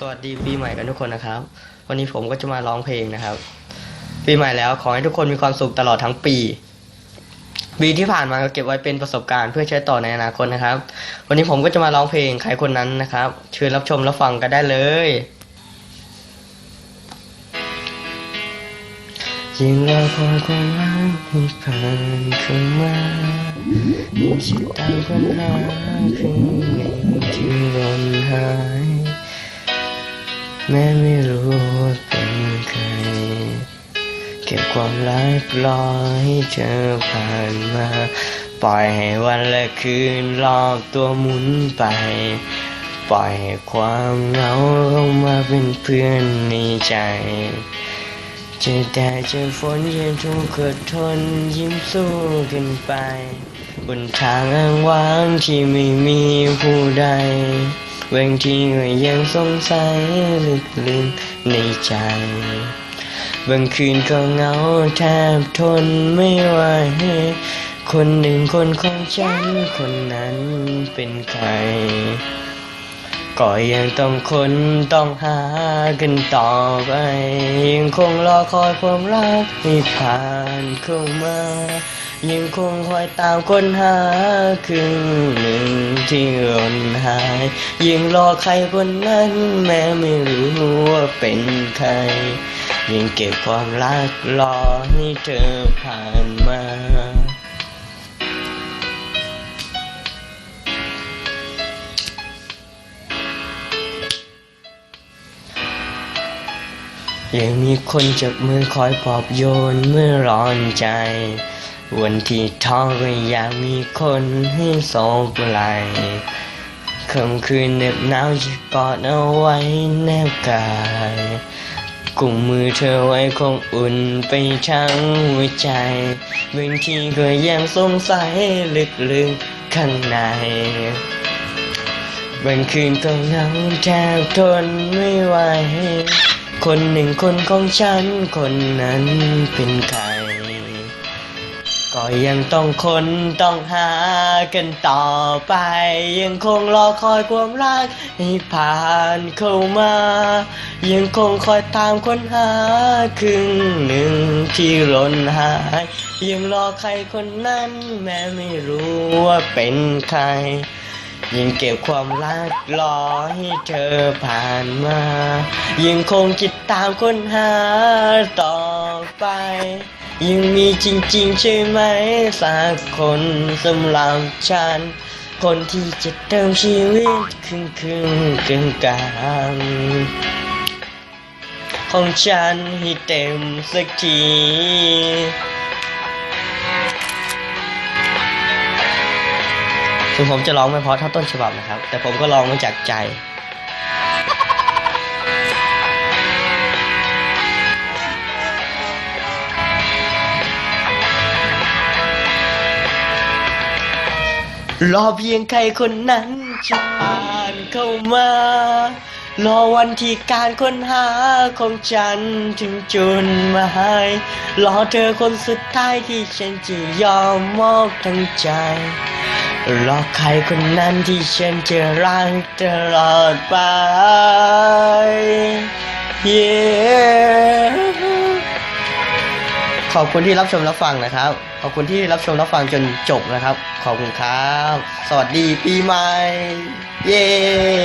สวัสดีปีใหม่กันทุกคนนะครับ วันนี้ผมก็จะมาร้องเพลงนะครับ ปีใหม่แล้วขอให้ทุกคนมีความสุขตลอดทั้งปี ปีที่ผ่านมาก็เก็บไว้เป็นประสบการณ์เพื่อใช้ต่อในอนาคตนะครับ วันนี้ผมก็จะมาร้องเพลงใครคนนั้นนะครับเชิญรับชมรับฟังกันได้เลย ยิ่งรอคอยความรักให้ผ่านเข้ามายิ่งคิดตามปัญหาคืนหนึ่งที่ร่นหาย แม้ไม่รู้ว่าเป็นใครเก็บความรักรอให้เธอผ่านมา ปล่อยให้วันและคืนรอบตัวหมุนไป ปล่อยให้ความเหงาเข้ามาเป็นเพื่อนในใจเจอแดดเจอฝนเย็นทุกข์อดทนยิ้มสู้กันไป บนทางอ้างว้างที่ไม่มีผู้ใด บางทีก็ยังสงสัยลึกลืมในใจ บางคืนก็เหงาแทบทนไม่ไหวคนหนึ่งคนของฉันคนนั้นเป็นใคร ก็ยังต้องคนต้องหากันต่อไป ยังคงรอคอยความรักให้ผ่านเข้ามายังคงคอยตามค้นหาครึ่งหนึ่งที่หล่นหาย ยังรอใครคนนั้นแม้ไม่รู้ว่าเป็นใคร ยังเก็บความรักรอให้เธอผ่านมา ยังมีคนจับมือคอยปลอบโยนเมื่อร้อนใจ วันที่ท้อก็อยากมีคนให้โศกไหลค่ำคืนเหน็บหนาวจะกอดเอาไว้แนบกายกุมมือเธอไว้คงอุ่นไปทั้งหัวใจบางทีก็ยังสงสัยลึกๆข้างในบางคืนก็เหงาแทบทนไม่ไหว คนหนึ่งคนของฉัน คนนั้นเป็นใคร ก็ยังต้องคนต้องหากันต่อไป ยังคงรอคอยความรักให้ผ่านเข้ามา ยังคงคอยตามค้นหาครึ่งหนึ่งที่หล่นหาย ยังรอใครคนนั้น แม้ไม่รู้ว่าเป็นใคร ยังเก็บความรักรอให้เธอผ่านมายังคงคิดตามค้นหาต่อไปยังมีจริงๆ ใช่ไหมสักคนสำหรับฉัน คนที่จะเติมชีวิตครึ่งครึ่งกลางกลางของฉันให้เต็มสักที ถึงผมจะร้องไม่เพราะเท่าต้นฉบับนะครับ แต่ผมก็ร้องมาจากใจ รอเพียงใครคนนั้นจะผ่านเข้ามา รอวันที่การค้นหาของฉันถึงจุดหมายรอเธอคนสุดท้ายที่ฉันจะยอมมอบทั้งใจ รอใครคนนั้นที่ฉันจะรักตลอดไป yeah ขอบคุณที่รับชมรับฟังนะครับ ขอบคุณที่รับชมรับฟังจนจบนะครับ ขอบคุณครับ สวัสดีปีใหม่ เย้